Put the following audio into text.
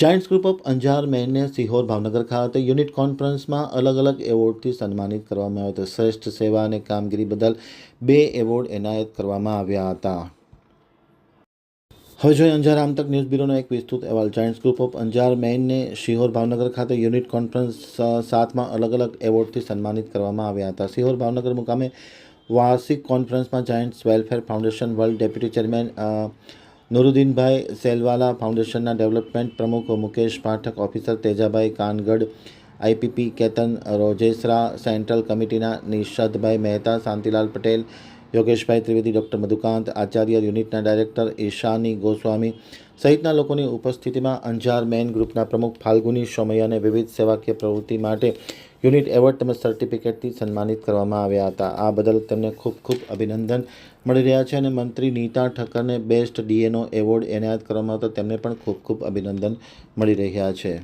Giants group of Anjar મેનને સિહોર ભાવનગર ખાતે unit કોન્ફરન્સમાં અલગ અલગ એવોર્ડથી સન્માનિત કરવામાં આવ્યો હતો. શ્રેષ્ઠ સેવા અને કામગીરી બદલ બે એવોર્ડ એનાયત કરવામાં આવ્યા હતા. હવે જોઈએ અંજાર આમતક ન્યૂઝ બ્યુરોનો એક વિસ્તૃત અહેવાલ. જાયન્ટ્સ ગ્રુપ ઓફ અંજાર મેઇનને શિહોર ભાવનગર ખાતે યુનિટ કોન્ફરન્સ સાતમાં અલગ અલગ એવોર્ડથી સન્માનિત કરવામાં આવ્યા હતા. શિહોર ભાવનગર મુકામે વાર્ષિક કોન્ફરન્સમાં Giants Welfare Foundation World Deputy Chairman Nuruddinbhai Selwala ફાઉન્ડેશનના ડેવલપમેન્ટ પ્રમુખ Mukesh Pathak officer Tejabhai Kangadh IPP Ketan Rojesara, central કમિટીના નિષાદભાઈ મહેતા, શાંતિલાલ પટેલ, યોગેશભાઈ ત્રિવેદી, ડૉક્ટર મધુકાંત આચાર્ય, યુનિટના ડાયરેક્ટર ઈશાની ગોસ્વામી સહિતના લોકોની ઉપસ્થિતિમાં અંજાર મેન ગ્રુપના પ્રમુખ ફાલ્ગુની સોમૈયાને વિવિધ સેવાકીય પ્રવૃત્તિ માટે યુનિટ એવોર્ડ તેમજ સર્ટિફિકેટથી સન્માનિત કરવામાં આવ્યા હતા. આ બદલ તેમને ખૂબ ખૂબ અભિનંદન મળી રહ્યા છે અને મંત્રી નીતા ઠક્કરને બેસ્ટ ડીએનો એવોર્ડ એનાયત કરવામાં આવતા તેમને પણ ખૂબ ખૂબ અભિનંદન મળી રહ્યા છે.